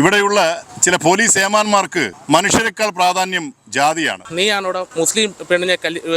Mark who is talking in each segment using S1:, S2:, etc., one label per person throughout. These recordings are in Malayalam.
S1: ഇവിടെയുള്ള ചില പോലീസ് ഏമാന്മാർക്ക് മനുഷ്യരെക്കാൾ പ്രാധാന്യം ജാതിയാണ്.
S2: നീയാണോടെ മുസ്ലിം പെണ്ണിനെ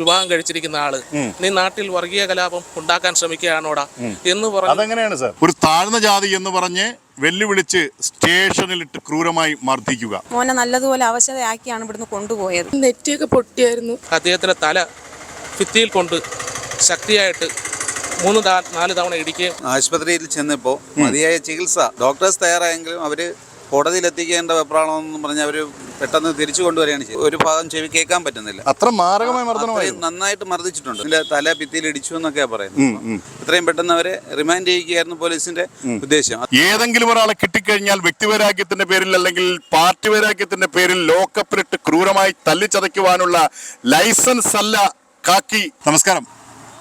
S2: വിവാഹം കഴിച്ചിരിക്കുന്ന ആൾ. നീ നാട്ടിൽ വർഗീയ കലാപം ഉണ്ടാക്കാൻ ശ്രമിക്കുകയാണോടാ എന്ന് പറഞ്ഞു
S1: അതെങ്ങനെയാണ് സാർ? ഒരു താഴ്ന്ന ജാതി എന്ന് പറഞ്ഞ് വെല്ലുവിളിച്ച് സ്റ്റേഷനിലിട്ട് ക്രൂരമായി മർദ്ദിക്കുക.
S3: മോനെ നല്ലതുപോലെ അവശതയാക്കിയാണ് ഇവിടുന്ന് കൊണ്ടുപോയത്.
S4: നെറ്റിയൊക്കെ പൊട്ടിയായിരുന്നു.
S2: അദ്ദേഹത്തിന്റെ തല ഭിത്തിയിൽ കൊണ്ട് ശക്തിയായിട്ട് മൂന്ന് നാല് തവണ ഇടിക്കുകയും
S5: ആശുപത്രിയിൽ ചെന്നപ്പോൾ മതിയായ ചികിത്സ ഡോക്ടേഴ്സ് തയ്യാറായെങ്കിലും അവർ കോടതിയിൽ എത്തിക്കേണ്ട വെപ്രാളമെന്ന് പറഞ്ഞ് അവർ പെട്ടെന്ന് തിരിച്ചു കൊണ്ടുവരികയാണ് ചെയ്തത്. ഒരു ഭാഗം ചെവി കേൾക്കാൻ പറ്റുന്നില്ല.
S1: അത്ര മാരകമായ മർദ്ദനം
S5: നന്നായിട്ട് മർദ്ദിച്ചിട്ടുണ്ട്. ഇതിന്റെ തല ഭിത്തിയിൽ ഇടിച്ചു എന്നൊക്കെയാ പറയുന്നത്. ഇത്രയും പെട്ടെന്ന് അവരെ റിമാൻഡ് ചെയ്യുകയായിരുന്നു പോലീസിന്റെ ഉദ്ദേശം.
S1: ഏതെങ്കിലും ഒരാളെ കിട്ടിക്കഴിഞ്ഞാൽ വ്യക്തിവൈരാഗ്യത്തിന്റെ പേരിൽ അല്ലെങ്കിൽ പാർട്ടി വൈരാഗ്യത്തിന്റെ പേരിൽ ലോക്കപ്പിലിട്ട് ക്രൂരമായി തല്ലിച്ചതയ്ക്കുവാനുള്ള ലൈസൻസ് അല്ല കാക്കി. നമസ്കാരം.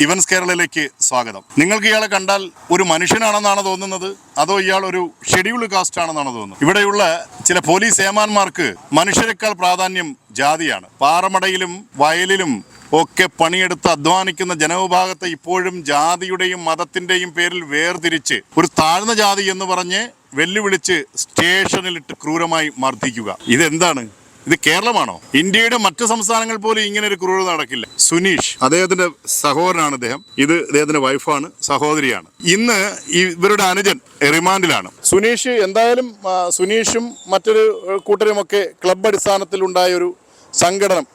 S1: ഇവൻസ് കേരളയിലേക്ക് സ്വാഗതം. നിങ്ങൾക്ക് ഇയാളെ കണ്ടാൽ ഒരു മനുഷ്യനാണെന്നാണ് തോന്നുന്നത്? അതോ ഇയാൾ ഒരു ഷെഡ്യൂൾഡ് കാസ്റ്റ് ആണെന്നാണ് തോന്നുന്നത്? ഇവിടെയുള്ള ചില പോലീസ് ഏമാന്മാർക്ക് മനുഷ്യരെക്കാൾ പ്രാധാന്യം ജാതിയാണ്. പാറമടയിലും വയലിലും ഒക്കെ പണിയെടുത്ത് അധ്വാനിക്കുന്ന ജനവിഭാഗത്തെ ഇപ്പോഴും ജാതിയുടെയും മതത്തിന്റെയും പേരിൽ വേർതിരിച്ച് ഒരു താഴ്ന്ന ജാതി എന്ന് പറഞ്ഞ് വെല്ലുവിളിച്ച് സ്റ്റേഷനിലിട്ട് ക്രൂരമായി മർദ്ദിക്കുക. ഇതെന്താണ്? ഇത് കേരളമാണോ? ഇന്ത്യയുടെ മറ്റു സംസ്ഥാനങ്ങൾ പോലും ഇങ്ങനെ ഒരു ക്രൂരത നടക്കില്ല. സുനീഷ് അദ്ദേഹത്തിന്റെ സഹോദരനാണ് അദ്ദേഹം ഇത് അദ്ദേഹത്തിന്റെ വൈഫാണ് സഹോദരിയാണ്. ഇന്ന് ഇവരുടെ അനുജൻ റിമാൻഡിലാണ്. സുനീഷ് എന്തായാലും സുനീഷും മറ്റൊരു കൂട്ടരുമൊക്കെ ക്ലബ് അടിസ്ഥാനത്തിൽ ഉണ്ടായ ഒരു സംഘടനം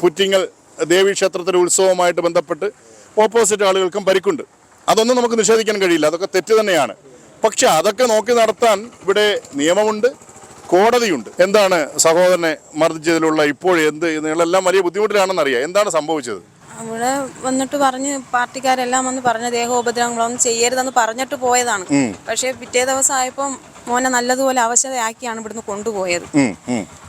S1: പുറ്റിങ്ങൽ ദേവീക്ഷേത്രത്തിലെ ഉത്സവവുമായിട്ട് ബന്ധപ്പെട്ട് ഓപ്പോസിറ്റ് ആളുകൾക്കും പരിക്കുണ്ട്. അതൊന്നും നമുക്ക് നിഷേധിക്കാൻ കഴിയില്ല. അതൊക്കെ തെറ്റ് തന്നെയാണ്. പക്ഷെ അതൊക്കെ നോക്കി നടത്താൻ ഇവിടെ നിയമമുണ്ട്. കോടതിയുണ്ട്. എന്താണ് സഹോദരനെ മർദ്ദിച്ചതിലുള്ള ഇപ്പോൾ എന്ത്? നിങ്ങളെല്ലാം വലിയ ബുദ്ധിമുട്ടിലാണെന്ന് അറിയാം എന്താണ് സംഭവിച്ചത്?
S3: അവിടെ വന്നിട്ട് പറഞ്ഞ് പാർട്ടിക്കാരെല്ലാം വന്ന് പറഞ്ഞ ദേഹോപദ്രവങ്ങളൊന്നും ചെയ്യരുതെന്ന് പറഞ്ഞിട്ട് പോയതാണ്. പക്ഷേ പിറ്റേ ദിവസം ആയപ്പം മോനെ നല്ലതുപോലെ അവശതയാക്കിയാണ് ഇവിടുന്ന് കൊണ്ടുപോയത്.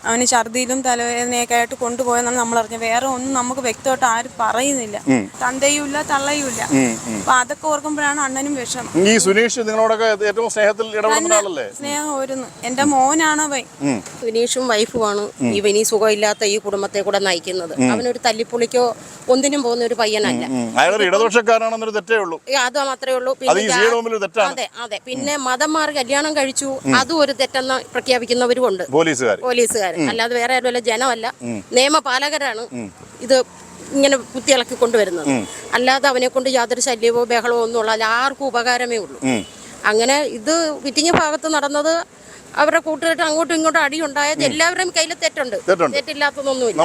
S3: അവന് ഛർദിയിലും തലവേദനയൊക്കെ ആയിട്ട് കൊണ്ടുപോയെന്നാണ് നമ്മൾ അറിഞ്ഞത്. വേറെ ഒന്നും നമുക്ക് വ്യക്തമായിട്ട് ആരും പറയുന്നില്ല. തന്തയുമില്ല ഇല്ല തള്ളയും ഇല്ല അപ്പൊ അതൊക്കെ ഓർക്കുമ്പോഴാണ് അണ്ണനും വിഷമം.
S1: ഈ സുനീഷ് നിങ്ങളോടൊക്കെ ഏറ്റവും സ്നേഹത്തിൽ ആളല്ലേ?
S3: സ്നേഹം ഒരുന്നു എന്റെ മോനാണ് അവൻ.
S6: വിനീഷും വൈഫുമാണ് ഈ ഈ സുഖമില്ലാത്ത ഈ കുടുംബത്തെ കൂടെ നയിക്കുന്നത്. അവനൊരു തല്ലിപ്പൊളിക്കോ ഒന്നിനും പോകുന്ന ഒരു പയ്യനല്ല.
S1: അയാളൊരു തെറ്റേ ഉള്ളൂ.
S6: അത് മാത്രമേ ഉള്ളൂ.
S1: അതെ
S6: അതെ. പിന്നെ മതം മാറി കല്യാണം കഴിച്ചു അതും ഒരു തെറ്റെന്ന് പ്രഖ്യാപിക്കുന്നവരും ഉണ്ട്.
S1: പോലീസുകാർ
S6: പോലീസുകാർ അല്ലാതെ വേറെ ആരുമല്ല ജനമല്ല. നിയമപാലകരാണ് ഇത് ഇങ്ങനെ കുത്തിയിളക്കി കൊണ്ടുവരുന്നത്. അല്ലാതെ അവനെ കൊണ്ട് യാതൊരു ശല്യമോ ബഹളമോ ഒന്നും ഉള്ള ആർക്കും ഉപകാരമേ ഉള്ളൂ. അങ്ങനെ ഇത് വിറ്റിങ്ങ ഭാഗത്ത് നടന്നത് അവരുടെ കൂട്ടുകെട്ട് അങ്ങോട്ടും ഇങ്ങോട്ടും അടി ഉണ്ടായത് എല്ലാവരുടെയും കയ്യിൽ തെറ്റുണ്ട്. തെറ്റില്ലാത്തതൊന്നുമില്ല.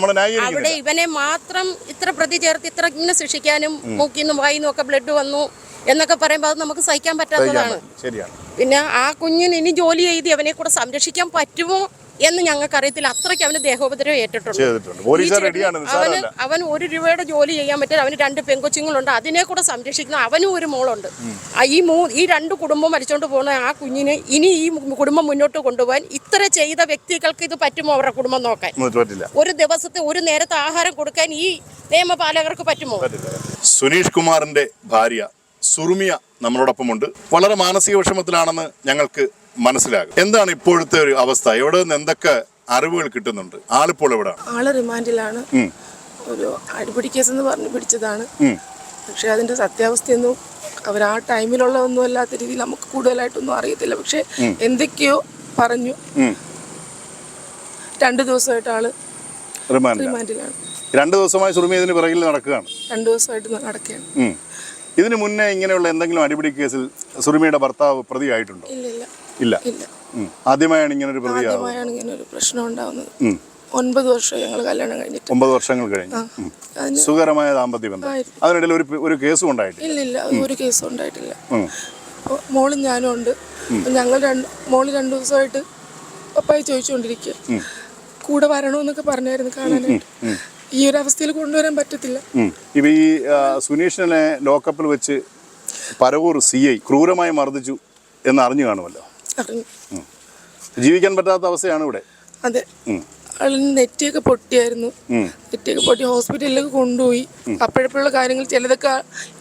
S6: അവിടെ ഇവനെ മാത്രം ഇത്ര പ്രതി ചേർത്ത് ഇത്ര ഇങ്ങനെ ശിക്ഷിക്കാനും മൂക്കിന്നും വായിന്നും ഒക്കെ ബ്ലഡ് വന്നു. എന്നൊക്കെ പറയുമ്പോൾ അത് നമുക്ക് സഹിക്കാൻ പറ്റാത്തതാണ്.
S1: ശരിയാണ്.
S6: പിന്നെ ആ കുഞ്ഞിന് ഇനി ജോലി ചെയ്ത് അവനെ കൂടെ സംരക്ഷിക്കാൻ പറ്റുമോ എന്ന് ഞങ്ങൾക്ക് അറിയത്തില്ല അത്രയ്ക്ക് അവന് ദേഹോപദ്രവം ഏറ്റിട്ടുണ്ട്. അവന് അവൻ ഒരു രൂപയുടെ ജോലി ചെയ്യാൻ പറ്റില്ല. അവന് രണ്ട് പെങ്കൊച്ചുങ്ങളുണ്ട് അതിനെ കൂടെ സംരക്ഷിക്കുന്ന അവനും ഒരു മോളുണ്ട്. ഈ മൂ ഈ രണ്ട് കുടുംബം മരിച്ചോണ്ട് പോകുന്ന ആ കുഞ്ഞിന് ഇനി ഈ കുടുംബം മുന്നോട്ട് കൊണ്ടുപോകാൻ ഇത്ര ചെയ്ത വ്യക്തികൾക്ക് ഇത് പറ്റുമോ അവരുടെ കുടുംബം നോക്കാൻ? ഒരു ദിവസത്തെ ഒരു നേരത്തെ ആഹാരം കൊടുക്കാൻ ഈ നിയമപാലകർക്ക് പറ്റുമോ?
S1: സുനീഷ് കുമാറിന്റെ ഭാര്യ സുറുമിയ നമ്മളോടൊപ്പമുണ്ട്. വളരെ മാനസിക വിഷമത്തിലാണെന്ന് ഞങ്ങൾക്ക് മനസ്സിലാകും. എന്താണ് ഇപ്പോഴത്തെ ഒരു അവസ്ഥ? എവിടെ നിന്ന് എന്തൊക്കെ അറിവുകൾ കിട്ടുന്നുണ്ട്? ആളിപ്പോൾ എവിടെ
S4: ആൾ റിമാൻഡിലാണ്. ഒരു അടിപിടി കേസ് എന്ന് പറഞ്ഞ് പിടിച്ചതാണ്. പക്ഷെ അതിന്റെ സത്യാവസ്ഥയൊന്നും അവർ ആ ടൈമിലുള്ള ഒന്നും അല്ലാത്ത രീതിയിൽ നമുക്ക് കൂടുതലായിട്ടൊന്നും അറിയത്തില്ല. പക്ഷെ എന്തൊക്കെയോ പറഞ്ഞു. രണ്ടു ദിവസമായിട്ട്
S1: ആൾ
S4: റിമാൻഡിലാണ്.
S1: രണ്ടു ദിവസമായി സുറുമി ഇതിന് പിറകിൽ നടക്കുകയാണ്.
S4: രണ്ടു ദിവസമായിട്ട് നടക്കുകയാണ്.
S1: ഇതിനു മുന്നേ ഇങ്ങനെയുള്ള എന്തെങ്കിലും അടിപിടി കേസിൽ സുറുമിയുടെ ഭർത്താവ് പ്രതിയായിട്ടുണ്ടോ?
S4: ഇല്ല.
S1: ആദ്യമായാണ് ഇങ്ങനെ ഒരു പ്രതിയാവുന്നത്.
S4: ആദ്യമായാണ് ഇങ്ങനെ ഒരു പ്രശ്നം ഉണ്ടാവുന്നത്.
S1: ഉം.
S4: ഒൻപത് വർഷം ഞങ്ങൾ കല്യാണം കഴിഞ്ഞിട്ട്.
S1: ഒമ്പത് വർഷങ്ങൾ കഴിഞ്ഞു. സുഖകരമായ ദാമ്പത്യ ബന്ധം. അതിനിടയിൽ ഒരു ഒരു കേസും ഉണ്ടായിട്ടില്ല.
S4: ഇല്ല ഇല്ല. ഒരു കേസും ഉണ്ടായിട്ടില്ല. മോളും ഞാനും ഉണ്ട്. ഞങ്ങൾ രണ്ട് മോൾ രണ്ടു ദിവസമായിട്ട് പപ്പായി ചോദിച്ചുകൊണ്ടിരിക്കുക കൂടെ വരണമെന്നൊക്കെ പറഞ്ഞായിരുന്നു കാണാനായിട്ട്. ഈ ഒരു അവസ്ഥയിൽ കൊണ്ടുവരാൻ പറ്റത്തില്ല.
S1: ഇപ്പൊ ഇവ ഈ സുനീഷിനെ ലോക്കപ്പിൽ വെച്ച് പരവൂർ സി ഐ ക്രൂരമായി മർദ്ദിച്ചു എന്ന് അറിഞ്ഞു. കാണുമല്ലോ ജീവിക്കാൻ പറ്റാത്ത അവസ്ഥയാണ് ഇവിടെ.
S4: അതെ. നെറ്റിയൊക്കെ പൊട്ടിയായിരുന്നു. നെറ്റിയൊക്കെ പൊട്ടി ഹോസ്പിറ്റലിലേക്ക് കൊണ്ടുപോയി. അപ്പോഴപ്പോഴുള്ള കാര്യങ്ങൾ ചിലതൊക്കെ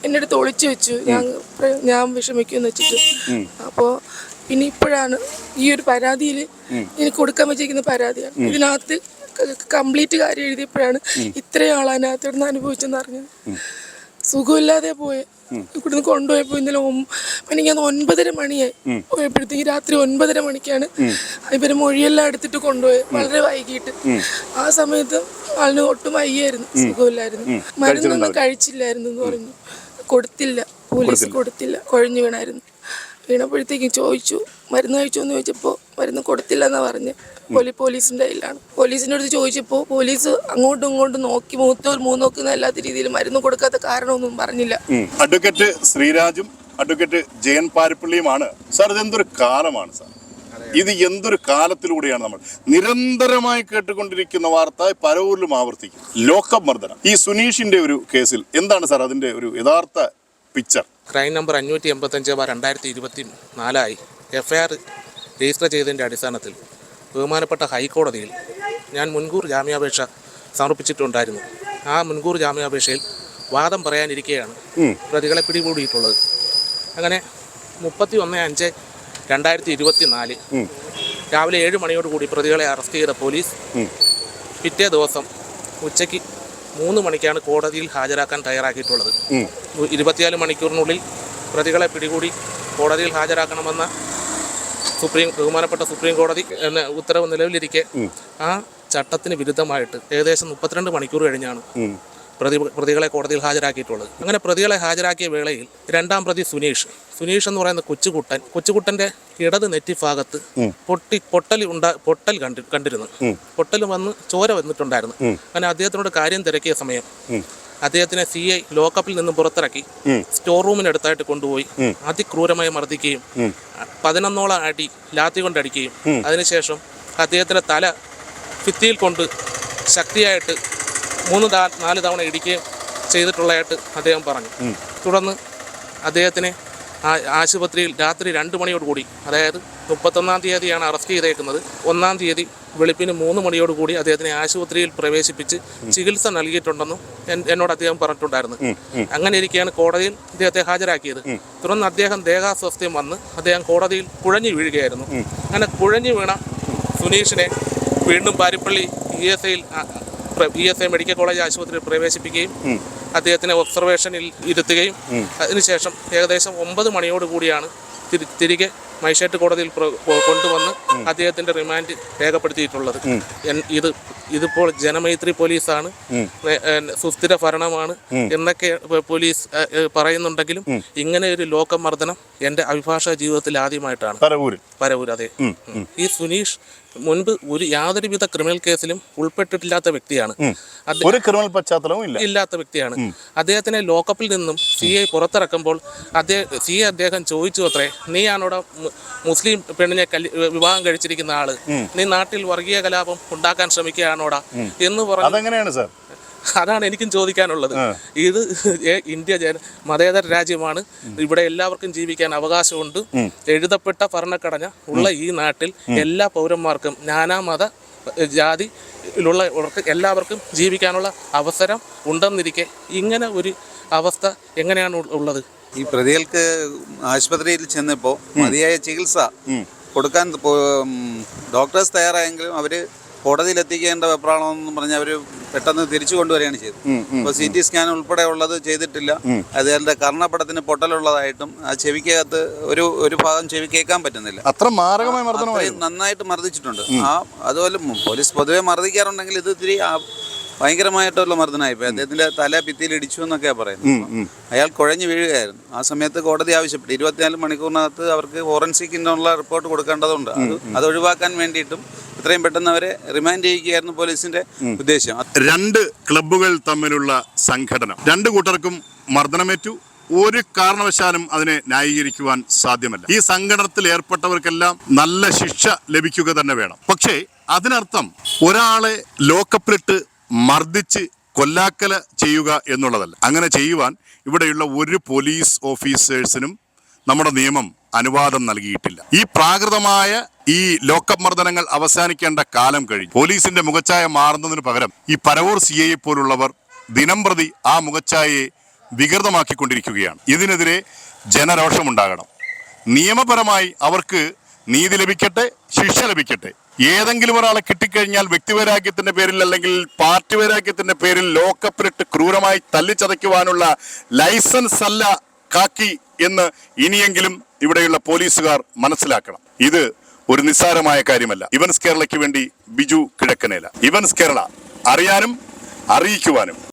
S4: എന്റെ അടുത്ത് ഒളിച്ചു വെച്ചു. ഞാൻ ഞാൻ വിഷമിക്കുമെന്ന് വെച്ചിട്ട്. അപ്പോൾ പിന്നെ ഇപ്പോഴാണ് ഈ ഒരു പരാതിയിൽ എനിക്ക് കൊടുക്കാൻ വെച്ചിരിക്കുന്ന പരാതിയാണ്. ഇതിനകത്ത് കംപ്ലീറ്റ് കാര്യം എഴുതിയപ്പോഴാണ് ഇത്രയും ആൾ അനുഭവിച്ചെന്ന് അറിഞ്ഞത്. സുഖമില്ലാതെ പോയെ. ഇവിടുന്ന് കൊണ്ടുപോയപ്പോൾ ഇന്നലെ എനിക്ക് ഒൻപതര മണിയായി. പോയപ്പോഴത്തേക്ക് രാത്രി ഒൻപതര മണിക്കാണ് ഇവർ മൊഴിയെല്ലാം എടുത്തിട്ട് കൊണ്ടുപോയത് വളരെ വൈകിട്ട്. ആ സമയത്ത് ആളിന് ഒട്ടും വയ്യായിരുന്നു. സുഖമില്ലായിരുന്നു. മരുന്നൊന്നും കഴിച്ചില്ലായിരുന്നു എന്ന് പറഞ്ഞു. കൊടുത്തില്ല. പോലീസ് കൊടുത്തില്ല. കുഴഞ്ഞു വീണായിരുന്നു. വീണപ്പോഴത്തേക്കും ചോദിച്ചു മരുന്ന് കഴിച്ചോ എന്ന് ചോദിച്ചപ്പോൾ മരുന്ന് കൊടുത്തില്ല എന്നാ പറഞ്ഞ്. പോലീ പോലീസിന്റെ കയ്യിലാണ്. പോലീസിന്റെ അടുത്ത് ചോദിച്ചപ്പോൾ പോലീസ് അങ്ങോട്ടും ഇങ്ങോട്ടും നോക്കി മൂത്തോർ മൂന്നോക്കുന്ന അല്ലാത്ത രീതിയിൽ മരുന്ന് കൊടുക്കാത്ത കാരണമൊന്നും പറഞ്ഞില്ല.
S1: അഡ്വക്കേറ്റ് ശ്രീരാജും അഡ്വക്കേറ്റ് ജയൻ പാരിപ്പള്ളിയുമാണ്. സാർ ഇതെന്തൊരു കാലമാണ് സാർ? ഇത് എന്തൊരു കാലത്തിലൂടെയാണ് നമ്മൾ നിരന്തരമായി കേട്ടുകൊണ്ടിരിക്കുന്ന വാർത്ത പരവൂരിലും ആവർത്തിക്കും. ലോക്കപ്പ് മർദ്ദനം. ഈ സുനീഷിന്റെ ഒരു കേസിൽ എന്താണ് സാർ അതിന്റെ ഒരു യഥാർത്ഥ പിക്ചർ?
S2: ക്രൈം നമ്പർ അഞ്ഞൂറ്റി എൺപത്തഞ്ച് ബാർ രണ്ടായിരത്തി ഇരുപത്തി നാലായി എഫ് ഐ ആർ രജിസ്റ്റർ ചെയ്തതിന്റെ അടിസ്ഥാനത്തിൽ ബഹുമാനപ്പെട്ട ഹൈക്കോടതിയിൽ ഞാൻ മുൻകൂർ ജാമ്യാപേക്ഷ സമർപ്പിച്ചിട്ടുണ്ടായിരുന്നു. ആ മുൻകൂർ ജാമ്യാപേക്ഷയിൽ വാദം പറയാനിരിക്കെയാണ് പ്രതികളെ പിടികൂടിയിട്ടുള്ളത്. അങ്ങനെ മുപ്പത്തി ഒന്ന് അഞ്ച് രണ്ടായിരത്തി ഇരുപത്തി നാല് രാവിലെ ഏഴ് മണിയോടുകൂടി പ്രതികളെ അറസ്റ്റ് ചെയ്ത പോലീസ് പിറ്റേ ദിവസം ഉച്ചയ്ക്ക് മൂന്ന് മണിക്കാണ് കോടതിയിൽ ഹാജരാക്കാൻ തയ്യാറാക്കിയിട്ടുള്ളത്. ഇരുപത്തിനാല് മണിക്കൂറിനുള്ളിൽ പ്രതികളെ പിടികൂടി കോടതിയിൽ ഹാജരാക്കണമെന്ന സുപ്രീം ബഹുമാനപ്പെട്ട സുപ്രീം കോടതി എന്ന ഉത്തരവ് നിലവിലിരിക്കെ. ആ ചട്ടത്തിന് വിരുദ്ധമായിട്ട് ഏകദേശം മുപ്പത്തിരണ്ട് മണിക്കൂർ കഴിഞ്ഞാണ് പ്രതി പ്രതികളെ കോടതിയിൽ ഹാജരാക്കിയിട്ടുള്ളത്. അങ്ങനെ പ്രതികളെ ഹാജരാക്കിയ വേളയിൽ രണ്ടാം പ്രതി സുനീഷ്. സുനീഷ് എന്ന് പറയുന്ന കൊച്ചുകുട്ടൻ കൊച്ചുകുട്ടന്റെ ഇടത് നെറ്റി ഭാഗത്ത് പൊട്ടി പൊട്ടൽ ഉണ്ടാ പൊട്ടൽ കണ്ടി കണ്ടിരുന്നു. പൊട്ടൽ വന്ന് ചോര വന്നിട്ടുണ്ടായിരുന്നു. അങ്ങനെ അദ്ദേഹത്തിനോട് കാര്യം തിരക്കിയ സമയം. അദ്ദേഹത്തിനെ സി ഐ ലോക്കപ്പിൽ നിന്നും പുറത്തിറക്കി സ്റ്റോർ റൂമിനടുത്തായിട്ട് കൊണ്ടുപോയി അതിക്രൂരമായി മർദ്ദിക്കുകയും പതിനൊന്നോളം അടി ലാത്തി കൊണ്ടടിക്കുകയും അതിനുശേഷം അദ്ദേഹത്തിന്റെ തല ഭിത്തിയിൽ കൊണ്ട് ശക്തിയായിട്ട് മൂന്ന് നാല് തവണ ഇടിക്കുകയും ചെയ്തിട്ടുള്ളതായിട്ട് അദ്ദേഹം പറഞ്ഞു. തുടർന്ന് അദ്ദേഹത്തിനെ ആശുപത്രിയിൽ രാത്രി രണ്ട് മണിയോടുകൂടി അതായത് മുപ്പത്തൊന്നാം തീയതിയാണ് അറസ്റ്റ് ചെയ്തേക്കുന്നത്. ഒന്നാം തീയതി വെളുപ്പിന് മൂന്ന് മണിയോടുകൂടി അദ്ദേഹത്തിനെ ആശുപത്രിയിൽ പ്രവേശിപ്പിച്ച് ചികിത്സ നൽകിയിട്ടുണ്ടെന്നും എന്നോട് അദ്ദേഹം പറഞ്ഞിട്ടുണ്ടായിരുന്നു. അങ്ങനെ ഇരിക്കെയാണ് കോടതിയിൽ അദ്ദേഹത്തെ ഹാജരാക്കിയത്. തുടർന്ന് അദ്ദേഹം ദേഹാസ്വാസ്ഥ്യം വന്ന് അദ്ദേഹം കോടതിയിൽ കുഴഞ്ഞു വീഴുകയായിരുന്നു. അങ്ങനെ കുഴഞ്ഞു വീണ സുനീഷിനെ വീണ്ടും പാരിപ്പള്ളി ഇ എസ് ഐയിൽ E S I medical college ആശുപത്രിയിൽ പ്രവേശിപ്പിക്കുകയും അദ്ദേഹത്തിനെ ഒബ്സർവേഷനിൽ ഇരുത്തുകയും അതിനുശേഷം ഏകദേശം ഒമ്പത് മണിയോട് കൂടിയാണ് തിരി- തിരികെ മജിസ്ട്രേറ്റ് കോടതിയിൽ കൊണ്ടുവന്ന് അദ്ദേഹത്തിന്റെ റിമാൻഡ് രേഖപ്പെടുത്തിയിട്ടുള്ളത്. ഇത് ഇതിപ്പോൾ ജനമൈത്രി പോലീസാണ്. സുസ്ഥിര ഭരണമാണ് എന്നൊക്കെ പോലീസ് പറയുന്നുണ്ടെങ്കിലും ഇങ്ങനെ ഒരു ലോകമർദ്ദനം എന്റെ അഭിഭാഷക ജീവിതത്തിൽ ആദ്യമായിട്ടാണ്.
S1: പരവൂരിൽ.
S2: പരവൂർ അതെ. ഈ സുനീഷ് മുൻപ് ഒരു യാതൊരുവിധ ക്രിമിനൽ കേസിലും ഉൾപ്പെട്ടിട്ടില്ലാത്ത വ്യക്തിയാണ്.
S1: ഒരു ക്രിമിനൽ പശ്ചാത്തലവും ഇല്ല.
S2: ഇല്ലാത്ത വ്യക്തിയാണ്. അദ്ദേഹത്തിനെ ലോക്കപ്പിൽ നിന്നും സി ഐ പുറത്തിറക്കുമ്പോൾ അദ്ദേഹം സി ഐ അദ്ദേഹം ചോദിച്ചു അത്രേ നീയാണോടെ മുസ്ലിം പെണ്ണിനെ വിവാഹം കഴിച്ചിരിക്കുന്ന ആൾ? നീ നാട്ടിൽ വർഗീയ കലാപം ഉണ്ടാക്കാൻ ശ്രമിക്കുകയാണോടാ? എന്ന് പറഞ്ഞു
S1: അതെങ്ങനെയാണ് സാർ?
S2: അതാണ് എനിക്കും ചോദിക്കാനുള്ളത്. ഇത് ഇന്ത്യ മതേതര രാജ്യമാണ്. ഇവിടെ എല്ലാവർക്കും ജീവിക്കാൻ അവകാശമുണ്ട്. എഴുതപ്പെട്ട ഭരണഘടന ഉള്ള ഈ നാട്ടിൽ എല്ലാ പൗരന്മാർക്കും നാനാമത ജാതിയിലുള്ള എല്ലാവർക്കും ജീവിക്കാനുള്ള അവസരം ഉണ്ടെന്നിരിക്കെ ഇങ്ങനെ ഒരു അവസ്ഥ എങ്ങനെയാണ് ഉള്ളത്?
S5: ഈ പ്രതികൾക്ക് ആശുപത്രിയിൽ ചെന്നപ്പോൾ മതിയായ ചികിത്സ കൊടുക്കാൻ ഡോക്ടേഴ്സ് തയ്യാറായെങ്കിലും അവർ കോടതിയിൽ എത്തിക്കേണ്ട വെപ്രാളമെന്ന് പറഞ്ഞ് അവർ പെട്ടെന്ന് തിരിച്ചു കൊണ്ടുവരികയാണ് ചെയ്തത്. ഇപ്പോൾ സി ടി സ്കാൻ ഉൾപ്പെടെ ഉള്ളത് ചെയ്തിട്ടില്ല. അദ്ദേഹത്തിന്റെ കർണപടത്തിന് പൊട്ടലുള്ളതായിട്ടും ആ ചെവിക്കകത്ത് ഒരു ഒരു ഭാഗം ചെവി കേൾക്കാൻ പറ്റുന്നില്ല.
S1: അത്ര മാരകമായ മർദ്ദനമായി
S5: നന്നായിട്ട് മർദ്ദിച്ചിട്ടുണ്ട്. ആ അതുപോലെ പോലീസ് പൊതുവെ മർദ്ദിക്കാറുണ്ടെങ്കിൽ ഇത് ഇത്തിരി ഭയങ്കരമായിട്ടുള്ള മർദ്ദനായിപ്പോയി. അദ്ദേഹത്തിന്റെ തല ഭിത്തിയിൽ ഇടിച്ചു എന്നൊക്കെയാ പറയുന്നത്. അയാൾ കുഴഞ്ഞു വീഴുകയായിരുന്നു. ആ സമയത്ത് കോടതി ആവശ്യപ്പെട്ടു. ഇരുപത്തിനാല് മണിക്കൂറിനകത്ത് അവർക്ക് ഫോറൻസിക്കിനുള്ള റിപ്പോർട്ട് കൊടുക്കേണ്ടതുണ്ട്. അത് അത് ഒഴിവാക്കാൻ വേണ്ടിയിട്ടും എത്രയും പെട്ടെന്ന് അവരെ റിമാൻഡ് ചെയ്യുകയായിരുന്നു പോലീസിന്റെ ഉദ്ദേശം.
S1: രണ്ട് ക്ലബ്ബുകൾ തമ്മിലുള്ള സംഘടന. രണ്ട് കൂട്ടർക്കും മർദ്ദനമേറ്റു. ഒരു കാരണവശാലും അതിനെ ന്യായീകരിക്കുവാൻ സാധ്യമല്ല. ഈ സംഘടനത്തിൽ ഏർപ്പെട്ടവർക്കെല്ലാം നല്ല ശിക്ഷ ലഭിക്കുക തന്നെ വേണം. പക്ഷേ അതിനർത്ഥം ഒരാളെ ലോക്കപ്പിലിട്ട് മർദ്ദിച്ച് കൊല്ലാക്കല ചെയ്യുക എന്നുള്ളതല്ല. അങ്ങനെ ചെയ്യുവാൻ ഇവിടെയുള്ള ഒരു പോലീസ് ഓഫീസേഴ്സിനും നമ്മുടെ നിയമം അനുവാദം നൽകിയിട്ടില്ല. ഈ പ്രാകൃതമായ ഈ ലോക്കപ്പ് മർദ്ദനങ്ങൾ അവസാനിക്കേണ്ട കാലം കഴിഞ്ഞു. പോലീസിന്റെ മുഖച്ഛായ മാറുന്നതിന് പകരം ഈ പരവൂർ സി ഐ പോലുള്ളവർ ദിനംപ്രതി ആ മുഖച്ഛായയെ വികൃതമാക്കിക്കൊണ്ടിരിക്കുകയാണ്. ഇതിനെതിരെ ജനരോഷമുണ്ടാകണം. നിയമപരമായി അവർക്ക് നീതി ലഭിക്കട്ടെ ശിക്ഷ ലഭിക്കട്ടെ. ഏതെങ്കിലും ഒരാളെ കിട്ടിക്കഴിഞ്ഞാൽ വ്യക്തിവൈരാഗ്യത്തിന്റെ പേരിൽ അല്ലെങ്കിൽ പാർട്ടി വൈരാഗ്യത്തിന്റെ പേരിൽ ലോക്കപ്പിലിട്ട് ക്രൂരമായി തല്ലിച്ചതയ്ക്കുവാനുള്ള ലൈസൻസ് അല്ല കാക്കി എന്ന് ഇനിയെങ്കിലും ഇവിടെയുള്ള പോലീസുകാർ മനസ്സിലാക്കണം. ഇത് ഒരു നിസ്സാരമായ കാര്യമല്ല. ഇവൻസ് കേരളയ്ക്ക് വേണ്ടി ബിജു കിഴക്കനേല. ഇവൻസ് കേരള അറിയാനും അറിയിക്കുവാനും